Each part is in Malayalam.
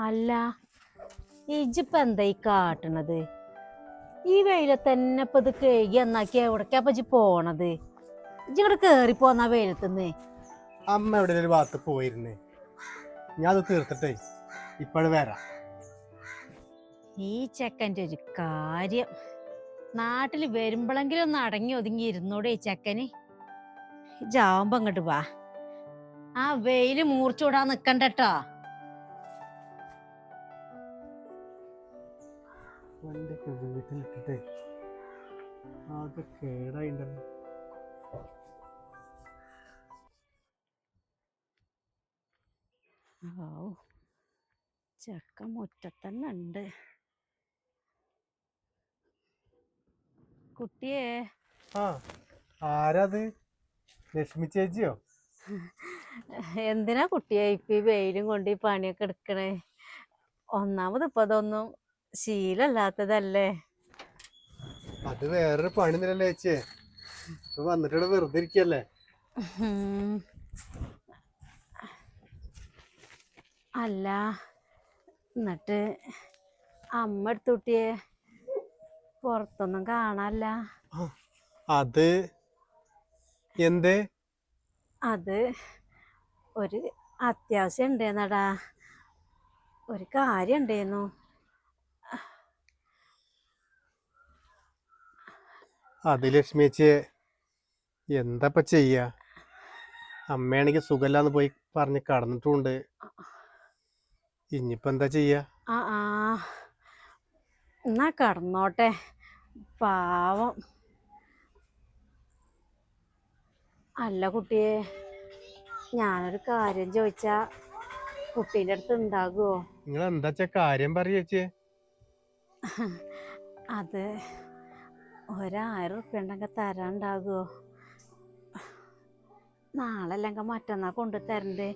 അല്ല ഇജിപ്പ എന്താ ഈ കാട്ടണത്? ഈ വെയിലത്ത് തന്നെ ഇപ്പൊ ഇത് കഴുകി എന്നാക്കി എവിടേക്കാ പോണത്? ഇജ്ജിങ്ങടെ കേറി പോന്നാ വെയിലത്തുനിന്ന് അമ്മ എവിടെ ഒരു ഭാഗത്ത് പോയിരുന്നേ. ഞാൻ അത് തീർത്തിട്ടേ ഇപ്പോഴും വരാം. ഈ ചെക്കന്റെ ഒരു കാര്യം. നാട്ടിൽ വരുമ്പോഴെങ്കിലും ഒന്ന് അടങ്ങി ഒതുങ്ങി ഇരുന്നോടെ ഈ ചെക്കന്. ജാവുമ്പോ അങ്ങോട്ട് വാ. ആ വെയിൽ മൂർച്ചൂടാൻ നിക്കണ്ടട്ടോ. വണ്ടിയൊക്കെ വീട്ടിലിട്ടിട്ടേ ആകെ കേടായിണ്ടല്ലോ. ഓ ചക്ക മുറ്റത്തന്നെ ഉണ്ട് കുട്ടിയെ. ആ ആരാത്? ലക്ഷ്മി ചേച്ചിയോ? എന്തിനാ കുട്ടിയെ ഇപ്പൊ ഈ വെയിലും കൊണ്ട് ഈ പണിയൊക്കെ എടുക്കണേ? ഒന്നാമത് ഇപ്പൊ അതൊന്നും ശീലല്ലാത്തതല്ലേ? അത് വേറൊരു പണി നിലല്ലേ ചേച്ചിയെ ഇപ്പൊ വന്നിട്ട് വെറുതെ ഇരിക്കല്ലേ? അല്ല എന്നിട്ട് അമ്മ എടുത്തുട്ടിയെ പുറത്തൊന്നും കാണാല്ല അത് എന്തേ? അത് ഒരു അത്യാവശ്യം ഉണ്ടേന്നടാ. ഒരു കാര്യം ഉണ്ടേന്നു അത് ലക്ഷ്മി ചേച്ചിയെ എന്താപ്പ ചെയ്യാ? അമ്മയാണെങ്കിൽ സുഖമില്ലാന്ന് പോയി പറഞ്ഞ് കടന്നിട്ടുണ്ട് ഇനിയിപ്പോ എന്താ ചെയ്യാ? ആ ആ. എന്നാ കടന്നോട്ടെ. പാവം. അല്ല കുട്ടിയെ ഞാനൊരു കാര്യം ചോദിച്ചാ കുട്ടീന്റെ അടുത്ത് ഉണ്ടാകുമോ നിങ്ങൾ എന്താ കാര്യം പറയ അത് ഒരായിരം ഉറുപ്പ്യ ഉണ്ടെങ്കിൽ തരാണ്ടാകുമോ നാളെ അല്ലെങ്കിൽ മറ്റന്നാ കൊണ്ടു തരണ്ടേ?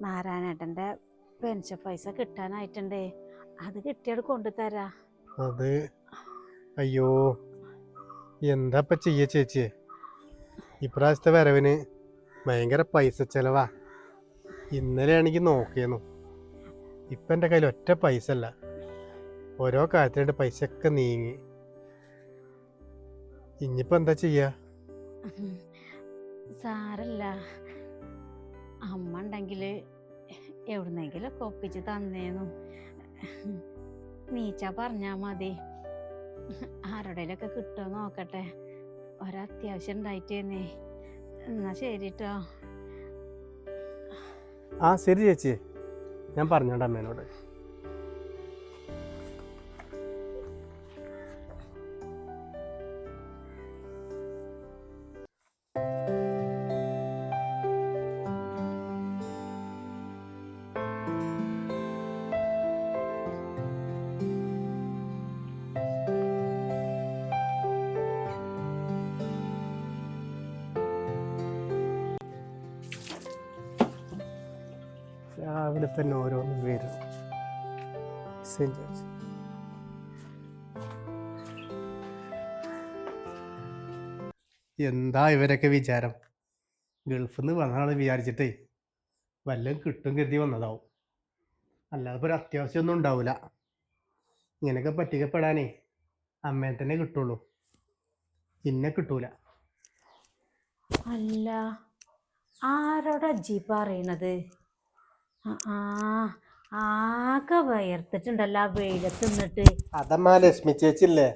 നാരായണേട്ടന്റെ പെൻഷൻ പൈസ കിട്ടാനായിട്ടുണ്ടേ? അത് കിട്ടിയത് കൊണ്ടു തരാ. അത്? അയ്യോ എന്താപ്പ ചെയ്യ ചേച്ചി? ഇപ്രാവശ്യത്തെ വരവിന് ഭയങ്കര പൈസ ചെലവാ. ഇന്നലെ ആണെങ്കിൽ നോക്കിയെന്നു ഇപ്പം എന്റെ കയ്യിൽ ഒറ്റ പൈസ അല്ല. ഓരോ കാര്യത്തിനായിട്ട് പൈസ ഒക്കെ നീങ്ങി. ഇനിയിപ്പോൾ എന്താ ചെയ്യാ? സാരല്ല. അമ്മ ഉണ്ടെങ്കിൽ എവിടുന്നെങ്കിലൊക്കെ ഒപ്പിച്ച് തന്നേന്നു. നീച്ച പറഞ്ഞാ മതി. ആരുടെയിലൊക്കെ കിട്ടുമോ നോക്കട്ടെ. ഒരത്യാവശ്യം ഉണ്ടായിട്ടേന്നേ. എന്നാ ശരി ട്ടോ ആ ശരി ചേച്ചി. ഞാൻ പറഞ്ഞോണ്ട് അമ്മേനോട്. രാവിലെ തന്നെ ഓരോന്ന് വരും സെന്റ് ജോർജ്. എന്താ ഇവരൊക്കെ വിചാരം? ഗൾഫിൽ നിന്ന് വന്നതാണ് വിചാരിച്ചിട്ടേ. വല്ലതും കിട്ടും കരുതി വന്നതാവും. അല്ലാതെ ഇപ്പോൾ ഒരു അത്യാവശ്യമൊന്നും ഉണ്ടാവില്ല ഇങ്ങനെയൊക്കെ പറ്റിക്കപ്പെടാനേ അമ്മയെ തന്നെ കിട്ടുള്ളൂ. പിന്നെ കിട്ടൂല. അല്ല ആരോടാ ജി പറയണത്? ആ, ആകെ വയർത്തിട്ടുണ്ടല്ലോ ആ വെയിലത്ത് നിന്നിട്ട്. അതമ്മ ലക്ഷ്മി ചേച്ചില്ലേ?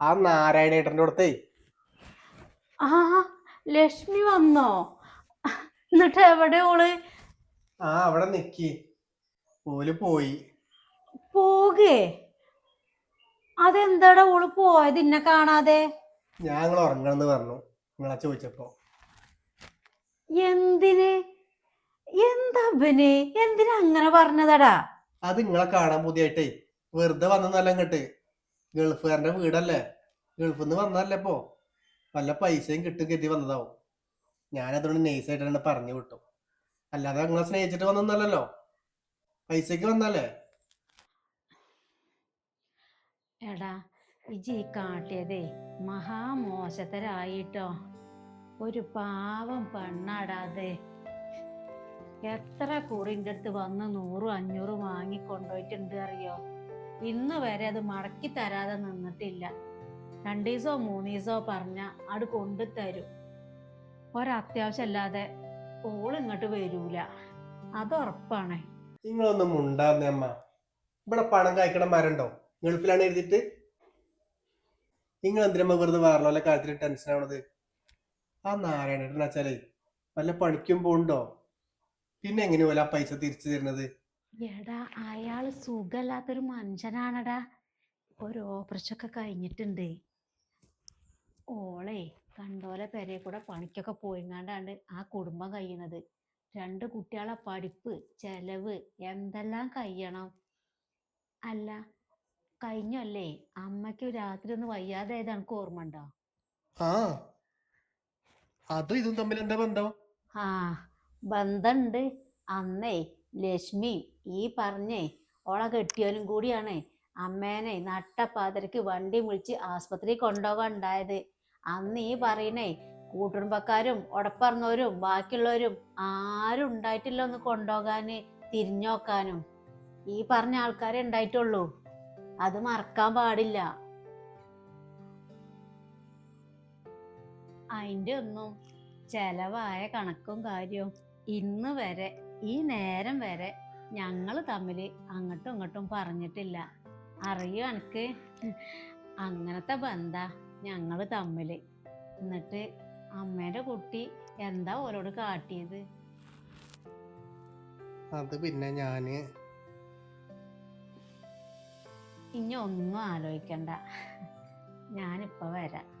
ആ നാരായണേട്ടന്റെ അടുത്തേ. ആ ലക്ഷ്മി വന്നോ? എന്നിട്ട് എവിടെ ഓൾ? ആ അവിടെ നിക്കി. ഓൽ പോയി. പോകേ? അതെന്താടാ ഓൾ പോയത് ഇന്നെ കാണാതെ? ഞാൻ നിങ്ങൾ ഉറങ്ങണമെന്ന് പറഞ്ഞു. നിങ്ങളെ ചോദിച്ചപ്പോ. എന്തിന്? എന്താ അവന് എന്തിനാ അങ്ങനെ പറഞ്ഞതടാ? അത് നിങ്ങളെ കാണാൻ പുതിയായിട്ടേ. വെറുതെ വന്നതല്ല ഇങ്ങട്ട്. ഗൾഫുകാരന്റെ വീടല്ലേ? ഗൾഫിൽ നിന്ന് വന്നതല്ലേ ഇപ്പോ? വല്ല പൈസയും കിട്ടും കരുതി വന്നതാവും. ഞാൻ ഞാനതുകൊണ്ട് നൈസായിട്ടാണ് പറഞ്ഞു വിട്ടു. അല്ലാതെ നിങ്ങളെ സ്നേഹിച്ചിട്ട് വന്നല്ലോ പൈസക്ക് വന്നല്ലേ എടാ ഇജി കാട്ടിയതേ മഹാമോശത്തരായിട്ടോ. ഒരു പാവം പെണ്ണാടാതെ എത്ര കുറിന്റെ അടുത്ത് വന്ന് നൂറും അഞ്ഞൂറും വാങ്ങി കൊണ്ടുപോയിട്ടുണ്ട് അറിയോ? ഇന്ന് വരെ അത് മടക്കി തരാതെ നിന്നിട്ടില്ല. രണ്ടു ദിവസോ മൂന്ന് ദിവസോ പറഞ്ഞ അത് കൊണ്ടു തരും ഒരത്യാവശ്യമല്ലാതെ ഓൾ ഇങ്ങോട്ട് വരൂല. അത് ഉറപ്പാണ് നിങ്ങളൊന്നും ഉണ്ടാകുന്നേ അമ്മ. ഇവിടെ പണം കായ്ക്കണ മരണ്ടോ? ഗൾഫിലാണ് എഴുതിയിട്ട്? നിങ്ങൾ എന്തിനമ്മ വെറുതെ വേറെ കാര്യത്തിൽ ടെൻഷൻ ആവണത് ആ വെച്ചാലേ വല്ല പണിക്കും പോണ്ടോ പിന്നെ എങ്ങനെ പോലെ ആ പൈസ തിരിച്ചു തരുന്നത്? എടാ അയാൾ സുഖമില്ലാത്തൊരു മനുഷ്യനാണടാ. ഒരു ഓപ്പറേഷൻ ഒക്കെ കഴിഞ്ഞിട്ടുണ്ട്. ഓളെ കണ്ടോലെ പെരയെ കൂടെ പണിക്കൊക്കെ പോയിങ്ങാണ്ടാണ്ട് ആ കുടുംബം കഴിയുന്നത് രണ്ട് കുട്ടികളെ പഠിപ്പ് ചെലവ് എന്തെല്ലാം കഴിയണം? അല്ല കഴിഞ്ഞല്ലേ? അമ്മയ്ക്ക് രാത്രി ഒന്ന് വയ്യാതെ എനിക്ക് ഓർമ്മ ഉണ്ടോ ആ അതും ഇതും തമ്മിൽ എന്താ ബന്ധം? ആ ബന്ധണ്ട്. അന്നേ ലക്ഷ്മി ഈ പറഞ്ഞേ ഓളെ കെട്ടിയോനും കൂടിയാണ്. അമ്മേനെ നട്ടപ്പാതിരക്ക് വണ്ടി വിളിച്ച് ആസ്പത്രി കൊണ്ടുപോകാൻ ഉണ്ടായത് അന്ന് ഈ പറയണേ കൂട്ടുകുടുംബക്കാരും ഉടപ്പറന്നവരും ബാക്കിയുള്ളവരും ആരും ഉണ്ടായിട്ടില്ല ഒന്ന് കൊണ്ടുപോകാന് തിരിഞ്ഞോക്കാനും. ഈ പറഞ്ഞ ആൾക്കാരെ ഉണ്ടായിട്ടുള്ളൂ. അത് മറക്കാൻ പാടില്ല. അതിന്റെ ഒന്നും ചെലവായ കണക്കും കാര്യവും. ഇന്ന് വരെ ഈ നേരം വരെ ഞങ്ങൾ തമ്മിൽ അങ്ങോട്ടും ഇങ്ങോട്ടും പറഞ്ഞിട്ടില്ല. അറിയോ എനിക്ക് അങ്ങനത്തെ ബന്ധാ ഞങ്ങൾ തമ്മിൽ എന്നിട്ട് അമ്മേന്റെ കുട്ടി എന്താ ഓരോട് കാട്ടിയത്? അത് പിന്നെ ഞാൻ ഇനി ഒന്നും ആലോചിക്കണ്ട. ഞാനിപ്പോ വരാം.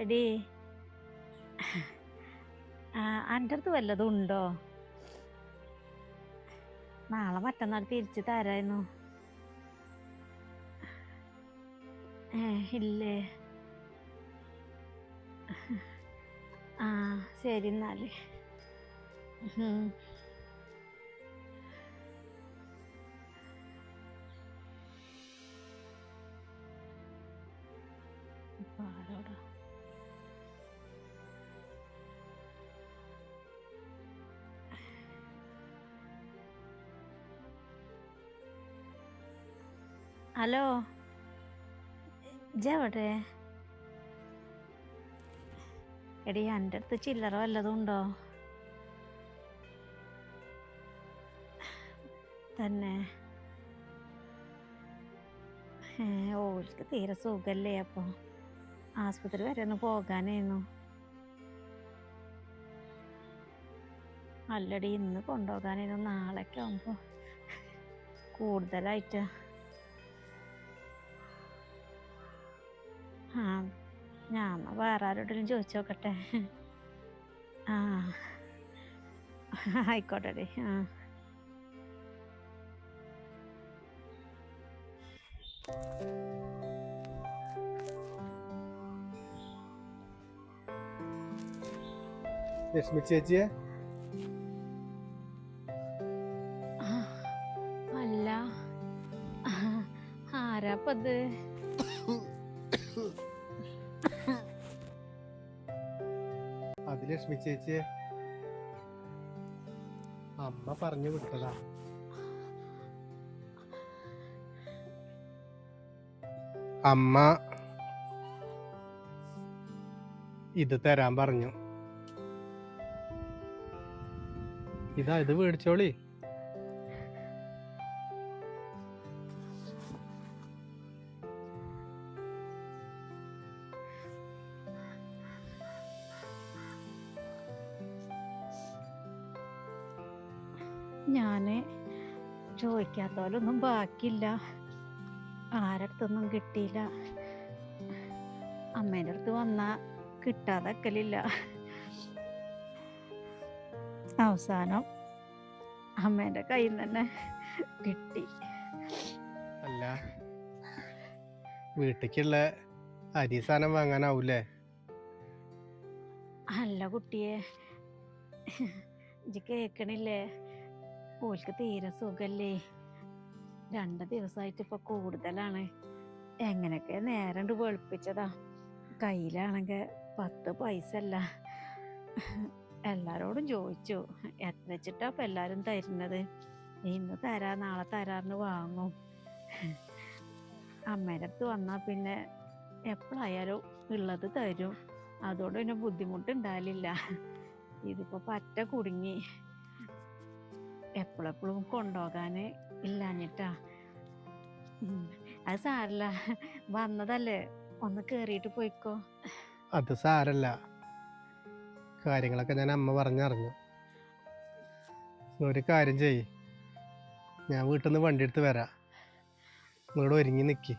എടി. എന്റെ അടുത്ത് വല്ലതും ഉണ്ടോ? നാളെ മറ്റന്നാൾ തിരിച്ചു തരായിരുന്നു. ഇല്ലേ? ആ ശരി എന്നാൽ. ഹലോ. ഇജെവിടെ എടി എന്റെ അടുത്ത് ചില്ലറ വല്ലതും ഉണ്ടോ? തന്നെ. ഓൾക്ക് തീരെ സുഖല്ലേ അപ്പോൾ ആസ്പത്രി വരെ ഒന്ന് പോകാനായിരുന്നു അല്ലടി ഇന്ന് കൊണ്ടുപോകാനായിരുന്നു നാളേക്ക് ആകുമ്പോൾ കൂടുതലായിട്ട് ആ ഞാൻ വേറെ ആരോടെങ്കിലും ചോദിച്ചു നോക്കട്ടെ. ആ ആയിക്കോട്ടെ ആ. ലക്ഷ്മി ചേച്ചിയെ? അല്ല. ആരാപ്പത്? ലക്ഷ്മി ചേച്ചിയെ. അമ്മ പറഞ്ഞു വിട്ടതാ അമ്മ ഇത് തരാൻ പറഞ്ഞു. ഇതാ ഇത് മേടിച്ചോളി. ചോദിക്കാത്തോലൊന്നും ബാക്കിയില്ല. ആരടുത്തൊന്നും കിട്ടിയില്ല. അമ്മേന്റെ അടുത്ത് വന്നാ കിട്ടാതക്കലില്ല. അവസാനം അമ്മേന്റെ കയ്യിൽ തന്നെ കിട്ടി. അല്ല വീട്ടിലേക്കുള്ള അരി സാധനം വാങ്ങാനാവൂലേ? അല്ല കുട്ടിയെ ഇജ്ജ് കേക്കണില്ലേ? ഓൾക്ക് തീരെ സുഖല്ലേ? രണ്ട് ദിവസമായിട്ട് ഇപ്പൊ കൂടുതലാണ്. എങ്ങനെയൊക്കെ നേരണ്ട് വെളുപ്പിച്ചതാ. കയ്യിലാണെങ്കിൽ പത്ത് പൈസ അല്ല എല്ലാരോടും ചോദിച്ചു. എത്ര വെച്ചിട്ടാ ഇപ്പൊ എല്ലാരും തരുന്നത്? ഇന്ന് തരാ നാളെ തരാന്ന് വാങ്ങും. അമ്മേന്റെ അടുത്ത് വന്നാ പിന്നെ എപ്പോഴായാലും ഉള്ളത് തരും. അതുകൊണ്ട് പിന്നെ ബുദ്ധിമുട്ടുണ്ടാവില്ല ഇതിപ്പോ പറ്റ കുടുങ്ങി. എപ്പോഴെപ്പോഴും കൊണ്ടുപോകാന് ഇല്ലാഞ്ഞിട്ടാ. അത് സാരല്ല. വന്നതല്ലേ. ഒന്ന് കേറിയിട്ട് പോയിക്കോ. അത് സാരല്ല. കാര്യങ്ങളൊക്കെ ഞാൻ അമ്മ പറഞ്ഞറിഞ്ഞു. ഒരു കാര്യം ചെയ്യ്. ഞാൻ വീട്ടിൽ നിന്ന് വണ്ടി എടുത്ത് വരാം. നിങ്ങളോട് ഒരുങ്ങി നിൽക്കി